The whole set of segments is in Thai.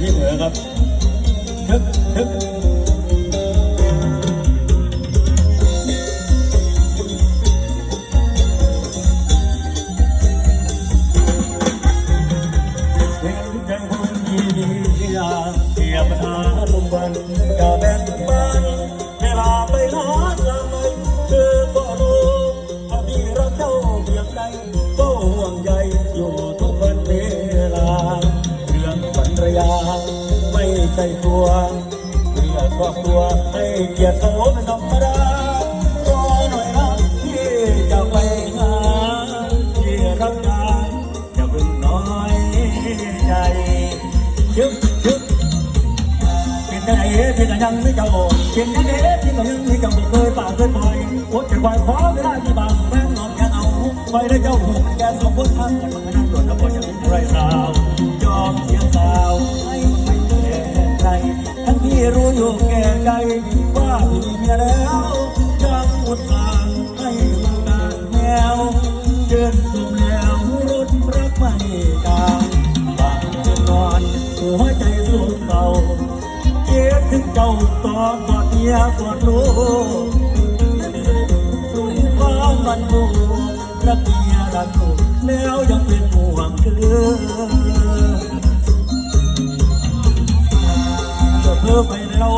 ที่เหนือครับทึกทึกเห็นใจคนดีดีอยากเทียบหาลมบันกาแบ่งปัน ยาไม่ใช่ตัวเพื่อครอบครัวให้เกียรติเขาเป็นธรรมดารอหน่อยนะที่จะไปหาที่รักกันอย่าเพิ่งน้อยใจยึกยึกเป็นได้เอ๋ที่กันยังไม่เจ้าเป็นได้เอ๋ที่กันยังไม่เจ้าเคยป่าเคยปล่อยอดจะคอยขอเวลาที่บางแม่นอนแกเอาไว้ได้เจ้าหูแกสองคนทำกันมานั่งตรวจแล้วก็ยังไรสาวยอมเสียสาวให้ รู้อยู่แก่ใจว่ามีเมียแล้วยังอุตส่าห์ให้มาการแนวเดินสุมแล้วรถรักไม่กลางบางคืนนอนหัวใจสุดเศร้าเก็บถึงเจ้าต่อกอดเมียกอดลูกสุดความมันบูรักเมียรักลูกแล้วยังเป็นห่วงคือ เรา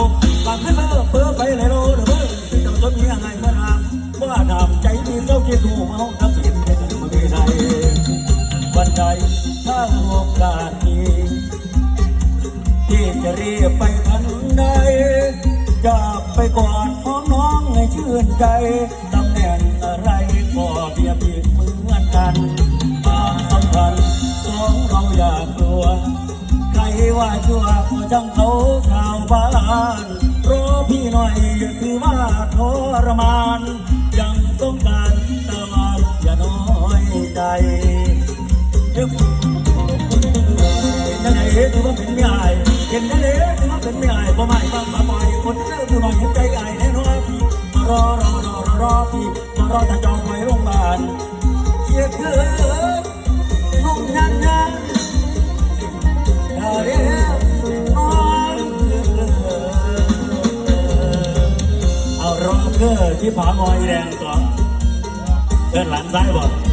บางให้เพื่อเพื่อไปในเราเด้อเพื่อที่จะต้องมีอะไรเมื่อทำว่าทำใจมีเจ้าคิดถูกเมาทำผิดเป็นมือใดวันใดถ้าโอกาสมีที่จะเรียบไปทันใดจะไปกอดพ้องน้องให้ชื่นใจตำแหน่งอะไรก็เบียบเบียนเหมือนกันความสำคัญสองเราอย่ากลัว ว่าชั่วก็จังเขาข่าวบ้านรอพี่หน่อยคือว่าทรมาน ยังต้องการตะวันอย่าน้อยใจเห็นได้ไหนถือว่าเป็นไม่อายเห็นได้เลยถือว่าเป็นไม่อายบ่ไม่ฟังมาปล่อยคนเจอผู้หน่อยเห็นใจอายแน่นอนพี่มารอรอรอรอพี่มารอจะจองไว้โรงพยาบาลเสียเกิน เอาร็อกอร์ที่ผางอยแดงสองเดินหลังซ้ายบ่